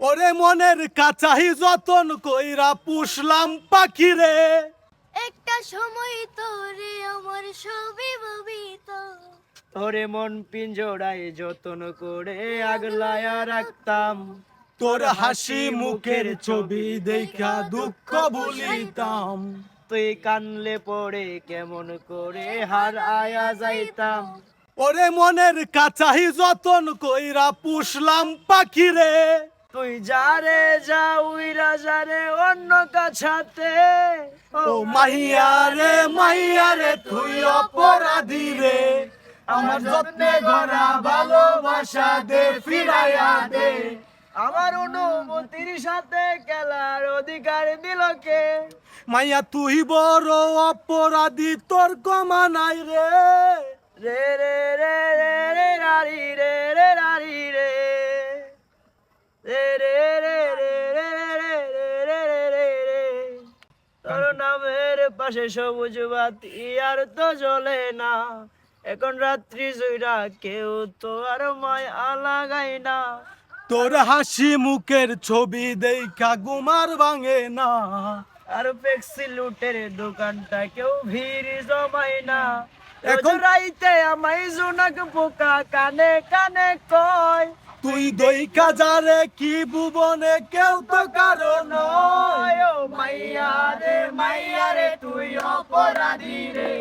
ওরে মনের কাচাহি যতন কইরা পুষলাম পাখি রে একটা সময় তোরে আমার সবই ভাবিত তোরে মন পিঞ্জোড়ায় যতন করে আগলায়া রাখতাম। তোর হাসি মুখের ছবি দেখা দুঃখ ভুলিতাম তুই কানলে পড়ে কেমন করে হার আয়া যাইতাম। ওরে মনের কাচাহি যতন কইরা পুষলাম পাখি রে তুই যারে যা উইরা যারে অন্য কাছাতে। ও মাইয়া রে মাইয়া রে তুই অপরাধী রে। আমার যত্নে গড়া ভালোবাসা দে ফিরাইয়া দে। আমার অনুভূতির সাথে খেলার অধিকার দিল কে? মাইয়া তুই বড় অপরাধী তোর কমা নাই রে। রে রে তোর নামের পাশে সবুজ বাতি আর তো জ্বলে না। এখন রাত্রি জুইরা কেউ তো আর মায়া লাগাই না। তোর হাসি মুখের ছবি দেখা গুমার ভাঙে না। আর পেক্সি লুটের দোকানটা কেউ ভিড় জমায় না। এখন- রাইতে আমাই জোনাক পোকা কানে কানে কয়। তুই দই কাজারে কি ভুবনে কেউ তো কারণ নয়। ও মাইয়া রে মাইয়া রে তুই অপরাধী রে।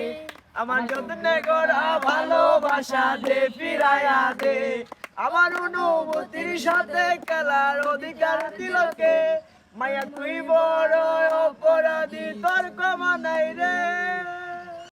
আমার যত্নে গড়া ভালোবাসা দে, ফিরাইয়া দে। আমার অনুভূতির সাথে খেলার অধিকার দিলকে মাইয়া, তুই বড় অপরাধী তোর কমা নাই রে।